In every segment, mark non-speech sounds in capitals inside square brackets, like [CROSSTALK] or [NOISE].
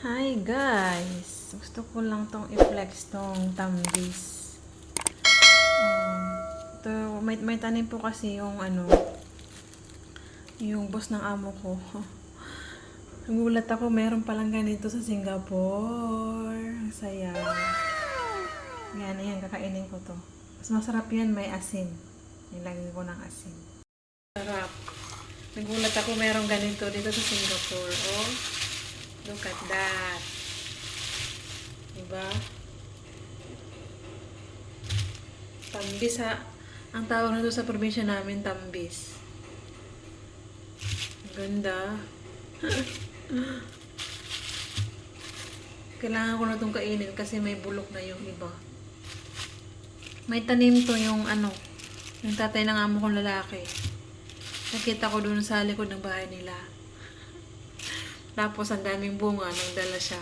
Hi guys! Gusto ko lang tong i-flex tong tambis. Um, ito, may, may tanim po kasi yung ano, yung boss ng amo ko. [LAUGHS] Nagulat ako, meron palang ganito sa Singapore. Ang saya. Yan, yan, kakainin ko to. Mas masarap yan, may asin. Nilagay ko ng asin. Sarap. Nagulat ako, meron ganito dito sa Singapore. Oh. Look at that. Diba? Tambis ha. Ang tawag na sa probinsya namin, tambis. Ganda. [LAUGHS] Kailangan ko na itong kainin kasi may bulok na yung iba. May tanim to yung ano, yung tatay ng amo kong lalaki. Nakita ko dun sa likod ng bahay nila. Tapos, ang daming bunga nang dala siya.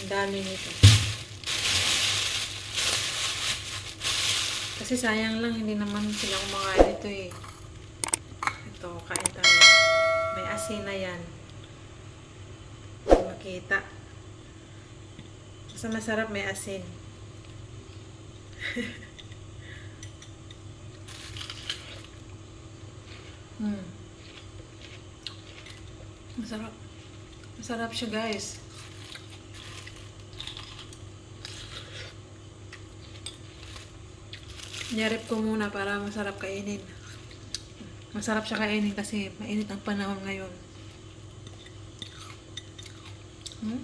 Ang dami nito. Kasi sayang lang, hindi naman sila kumakain ito eh. Ito, kain tayo. May asin na yan. Makita. Basta masarap may asin. [LAUGHS] hmm. Masarap. Masarap siya, guys. Niyarip ko muna para masarap kainin. Masarap siya kainin kasi mainit ang panahon ngayon. Hmm?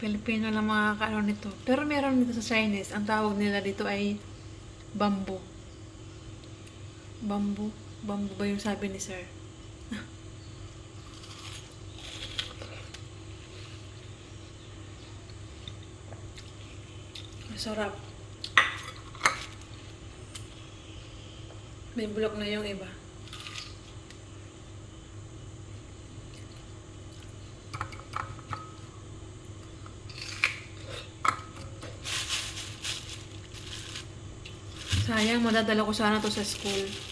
Pilipino lang makakaano nito. Pero meron dito sa Chinese. Ang tawag nila dito ay bamboo. Bamboo. Bamboo ba yung sabi ni sir? [LAUGHS] Masarap. May bulok na yung iba. Sayang, madadala ko sana to sa school.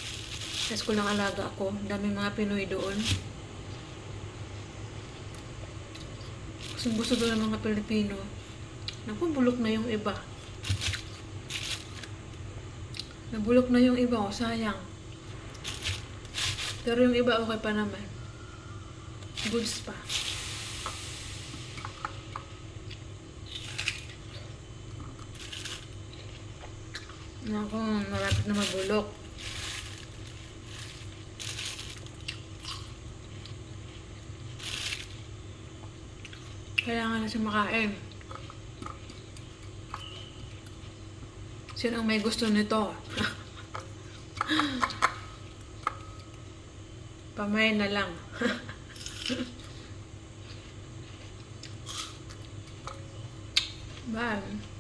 Sa school ng alaga. Ang daming mga Pinoy doon. Gusto gusto doon ng mga Pilipino. Naku, bulok na yung iba. Nabulok na yung iba, oh, sayang. Pero yung iba okay pa naman. Goods pa. Naku, malapit na mabulok. Kailangan na siya makain. Sino ang may gusto nito? [LAUGHS] Pamay na lang. [LAUGHS] Bye.